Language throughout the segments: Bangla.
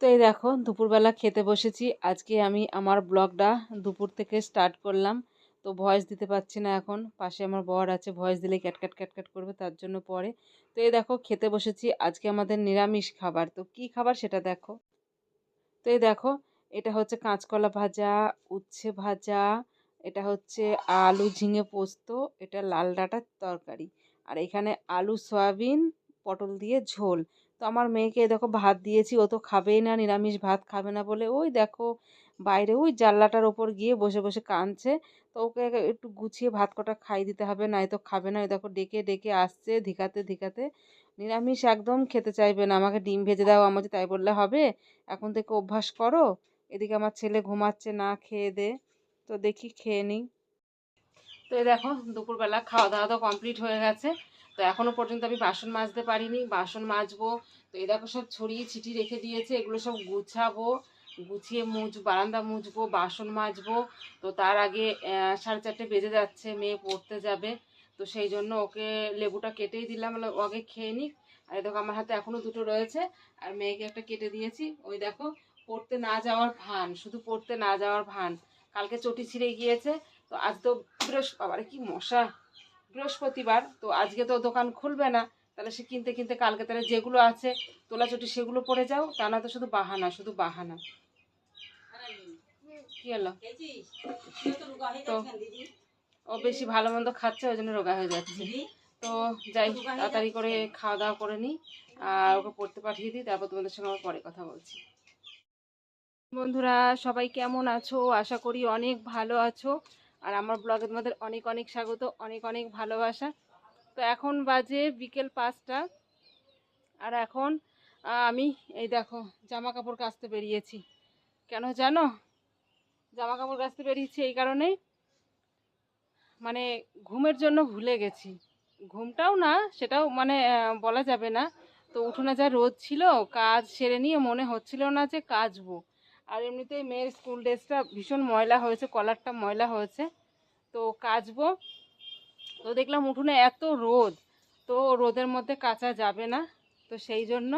তো এই দেখো, দুপুরবেলা খেতে বসেছি। আজকে আমি আমার ব্লগটা দুপুর থেকে স্টার্ট করলাম। তো ভয়েস দিতে পারছি না এখন। পাশে আমার বর আছে, ভয়েস দিলে ক্যাটক্যাট ক্যাটক্যাট করবে, তার জন্য পরে। তো এই দেখো, খেতে বসেছি। আজকে আমাদের নিরামিষ খাবার। তো কি খাবার সেটা দেখো। তো এই দেখো, এটা হচ্ছে কাঁচকলা ভাজা, উচ্ছে ভাজা, এটা হচ্ছে আলু ঝিঙে পোস্ত, এটা লাল ডাঁটার তরকারি। আর এখানে আলু, সয়াবিন, পটল দিয়ে ঝোল। তো আমার মেয়েকে দেখো ভাত দিয়েছি, ও তো খাবেই না, নিরামিষ ভাত খাবে না বলে। ওই দেখো বাইরে, ওই জানলাটার ওপর গিয়ে বসে বসে কাঁদছে। তো ওকে একটু গুছিয়ে ভাত কটা খাই দিতে হবে, নাই তো খাবে না। দেখো ডেকে ডেকে আসছে ধিকাতে ধিকাতে। নিরামিষ একদম খেতে চাইবে না, আমাকে ডিম ভেজে দাও আমার তাই বললে হবে। এখন থেকে অভ্যাস করো, এদিকে আমার ছেলে ঘুমাচ্ছে, না খেয়ে দে। তো দেখি, খেয়ে নিই। তো দেখো, দুপুরবেলা খাওয়া দাওয়া তো কমপ্লিট হয়ে গেছে। তো এখনও পর্যন্ত আমি বাসন মাজতে পারিনি, বাসন মাজবো। তো এই দেখো সব ছড়িয়ে ছিটিয়ে রেখে দিয়েছে, এগুলো সব গুছাবো, গুছিয়ে মুছ বারান্দা মুছবো বাসন মাজবো। তো তার আগে সাড়ে চারটে বেজে যাচ্ছে, মেয়ে পড়তে যাবে। তো সেই জন্য ওকে লেবুটা কেটেই দিলাম আগে খেয়ে নিক। আর দেখো আমার হাতে এখনও দুটো রয়েছে, আর মেয়েকে একটা কেটে দিয়েছি। ওই দেখো, পড়তে না যাওয়ার ভান, শুধু পড়তে না যাওয়ার ভান। কালকে চটি ছিঁড়ে গিয়েছে, তো আজ তো বৃহস্পতিবার কি মশা। বৃহস্পতিবার, তো আজকে তো দোকান খুলবে না, তাহলে সে কিনতে কিনতে কালকে তাহলে যেগুলো আছে, তোলা চটি সেগুলো পরে যাও, তা না তো শুধু বাহানা শুধু বাহানা। কি হলো? তো ও বেশি ভালো মন্দ খাচ্ছে, ওই জন্য রোগা হয়ে যাচ্ছে। তো যাই, তাড়াতাড়ি করে খাওয়া দাওয়া করে নিই আর ওকে পড়তে পাঠিয়ে দিই, তারপর তোমাদের সঙ্গে আমার পরে কথা বলছি। বন্ধুরা, সবাই কেমন আছো? আশা করি অনেক ভালো আছো। আর আমার ব্লগে তোমাদের অনেক অনেক স্বাগত, অনেক অনেক ভালোবাসা। তো এখন বাজে বিকেল পাঁচটা। আর এখন আমি, এই দেখো জামা কাপড় কাচতে বেরিয়েছি। কেন জানো? জামা কাপড় কাচতে বেরিয়েছি এই কারণেই। মানে ঘুমের জন্য ভুলে গেছি। ঘুমটাও না, সেটাও মানে বলা যাবে না। তো উঠোনে যা রোদ ছিল, কাজ সেরে নিয়ে মনে হচ্ছিল না যে কাচবো। আর এমনিতেই মেয়ের স্কুল ড্রেসটা ভীষণ ময়লা হয়েছে, কলারটা ময়লা হয়েছে। তো কাচবো। তো দেখলাম উঠোনে এত রোদ, তো রোদের মধ্যে কাচা যাবে না। তো সেই জন্য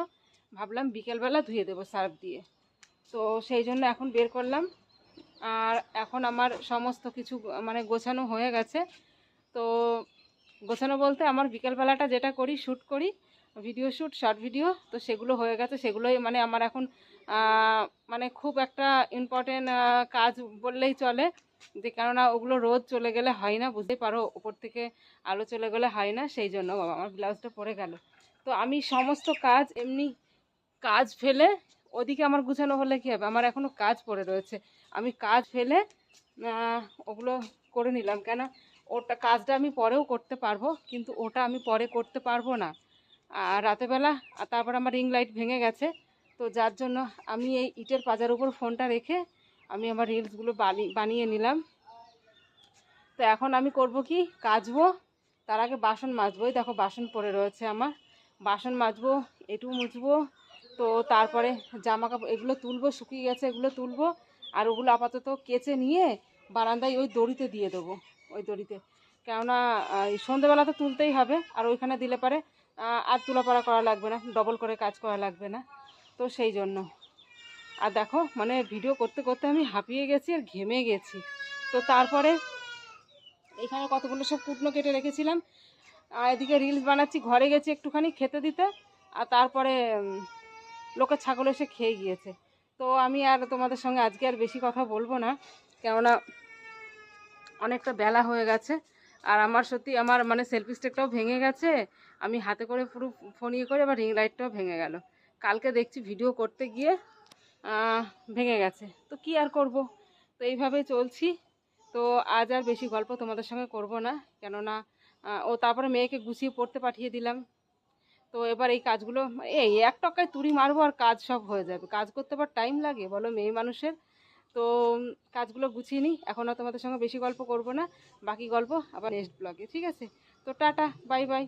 ভাবলাম বিকেলবেলা ধুয়ে দেবো সার্ফ দিয়ে। তো সেই জন্য এখন বের করলাম। আর এখন আমার সমস্ত কিছু মানে গোছানো হয়ে গেছে। তো গোছানো বলতে আমার বিকেলবেলাটা যেটা করি, শ্যুট করি। ভিডিও শ্যুট শর্ট ভিডিও তো সেগুলো হয়ে গেছে। সেগুলোই মানে আমার এখন মানে খুব একটা ইম্পর্টেন্ট কাজ বললেই চলে। যে কেননা ওগুলো রোদ চলে গেলে হয় না, বুঝতেই পারো, ওপর থেকে আলো চলে গেলে হয় না, সেই জন্য বাবা আমার ব্লাউজটা পরে গেল। তো আমি সমস্ত কাজ এমনি কাজ ফেলে, ওদিকে আমার গুছানো হলে কী হবে? আমার এখনও কাজ পড়ে রয়েছে। আমি কাজ ফেলে ওগুলো করে নিলাম। কেন ওটা কাজটা আমি পরেও করতে পারব, কিন্তু ওটা আমি পরে করতে পারব না। আর রাতেরবেলা আর তারপর আমার রিং লাইট ভেঙে গেছে। তো যার জন্য আমি এই ইটের পাজার উপর ফোনটা রেখে আমি আমার রিলসগুলো বানি, বানিয়ে নিলাম। তো এখন আমি করব কি? কাচবো, তার আগে বাসন মাজবো। দেখো বাসন পড়ে রয়েছে আমার। বাসন মাজবো, এটু মুছবো, তো তারপরে জামা কাপড় এগুলো তুলবো, শুকিয়ে গেছে এগুলো তুলবো। আর ওগুলো আপাতত কেচে নিয়ে বারান্দায় ওই দড়িতে দিয়ে দেবো। ওই দড়িতে। কেননা সন্ধেবেলা তো তুলতেই হবে, আর ওইখানে দিলে পারে আর তুলাপাড়া করা লাগবে না ডবল করে কাজ করা লাগবে না, তো সেই জন্য। আর দেখো মানে ভিডিও করতে করতে আমি হাঁপিয়ে গেছি আর ঘেমে গেছি। তো তারপরে এখানে কতগুলো সব কুটনো কেটে রেখেছিলাম। আর এদিকে রিলস বানাচ্ছি, ঘরে গেছি একটুখানি খেতে দিতে, আর তারপরে লোকের ছাগল এসে খেয়ে গিয়েছে। তো আমি আর তোমাদের সঙ্গে আজকে আর বেশি কথা বলব না, কেননা অনেকটা বেলা হয়ে গেছে। আর আমার সত্যি আমার মানে সেলফি স্টিকটাও ভেঙে গেছে। আমি হাতে করে পুরো ফোন ইয়ে করে আবার রিং লাইটটাও ভেঙে গেল। কালকে দেখছি ভিডিও করতে গিয়ে ভেঙে গেছে। তো কি আর করব? তো এইভাবে চলছি। তো আজ আর বেশি গল্প তোমাদের সঙ্গে করব না। কেননা ও তারপরে মেয়েকে গুছিয়ে পড়তে পাঠিয়ে দিলাম। তো এবার এই কাজগুলো, এই এক টকায় তুড়ি মারবো আর কাজ সব হয়ে যাবে। কাজ করতে আবার টাইম লাগে? বলো, মেয়ে মানুষের তো কাজগুলো গুছিয়ে নিই। এখন আর তোমাদের সঙ্গে বেশি গল্প করব না। বাকি গল্প আবার নেক্সট ব্লগে ঠিক আছে? তো টাটা বাই বাই